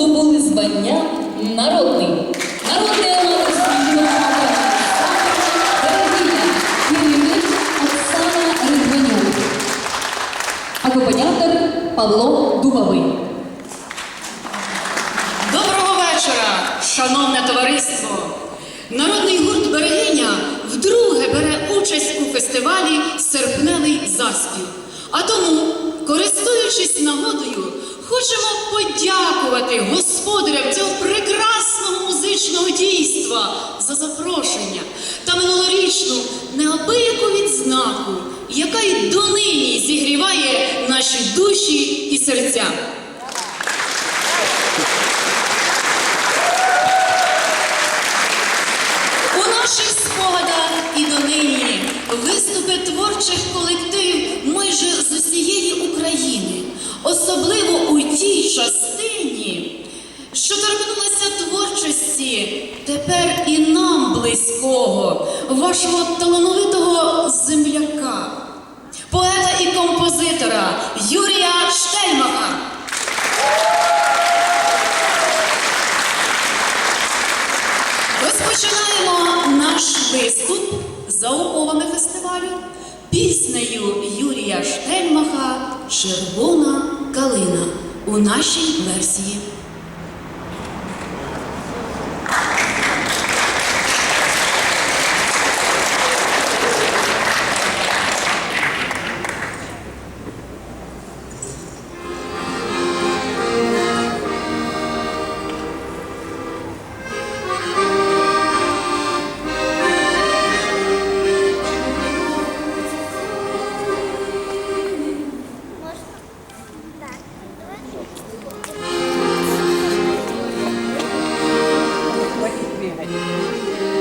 здобули звання народний. Народний жіночий Берегиня, керівник Оксана Ридванюк. Акомпаніатор Павло Дубовий. Доброго вечора, шановне товариство! Народний гурт Берегиня вдруге бере участь у фестивалі Серпневий заспів. А тому, користуючись нагодою, хочемо подякувати господарям цього прекрасного музичного дійства за запрошення та минулорічну неабияку відзнаку, яка й донині зігріває наші душі і серця. У наших спогадах і донині виступи творчих колективів майже з усієї України, особливо у тій частині, що торкнулася творчості тепер і нам близького, вашого талановитого земляка, поета і композитора Юрія Штельмаха. Розпочинаємо наш виступ за умовами фестивалю піснею Юрія Штельмаха Червона калина у нашій версії. you.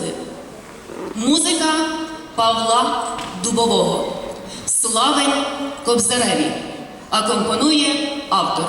Миколи Музика Павла Дубового. Славень Кобзареві. А компонує автор.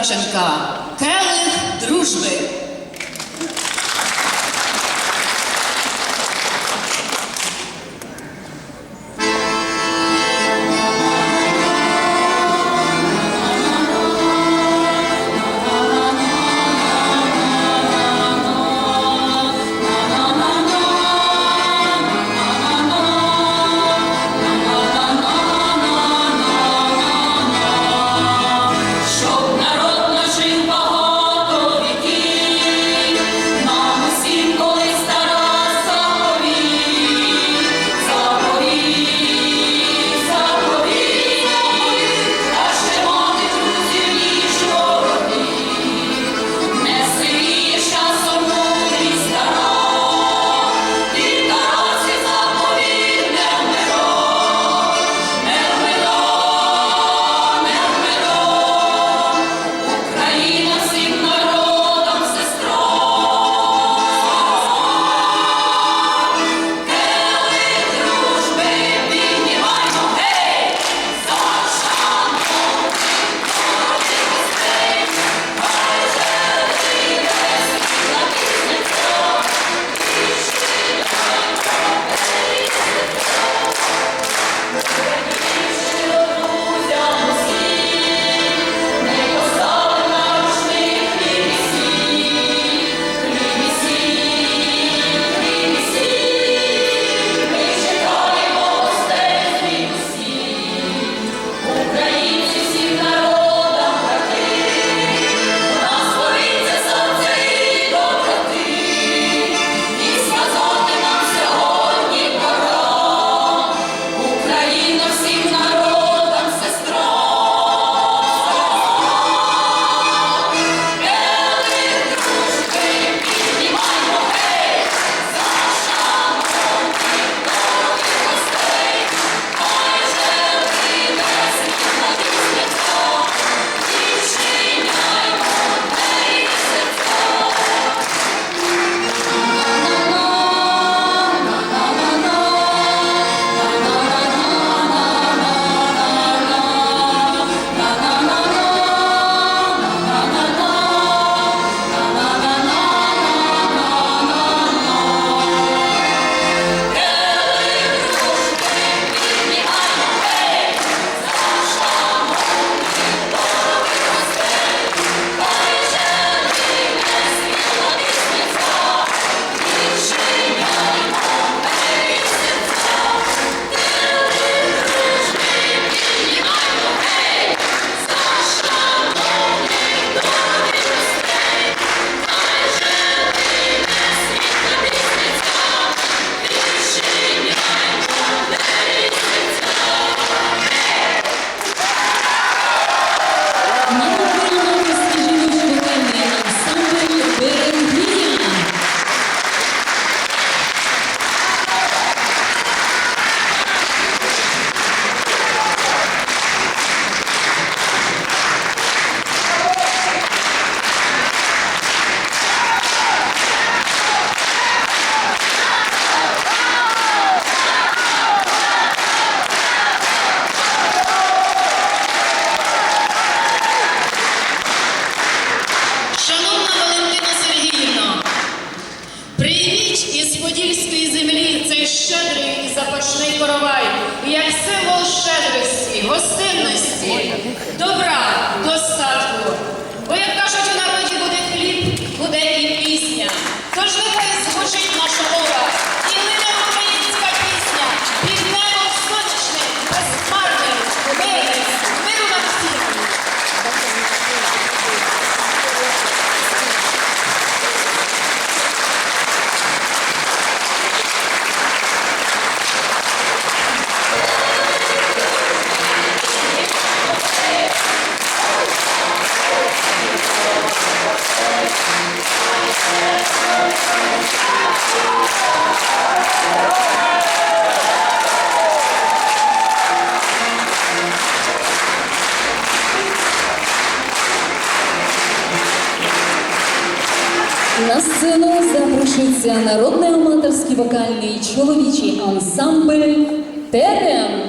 Krawczenka, Kelnych Drużby. Добра, достатку. Бо, як кажуть, у народі буде хліб, буде і пісня. Тож нехай звучить Сцену запрошується народний аматорський вокальний чоловічий ансамбль Терем.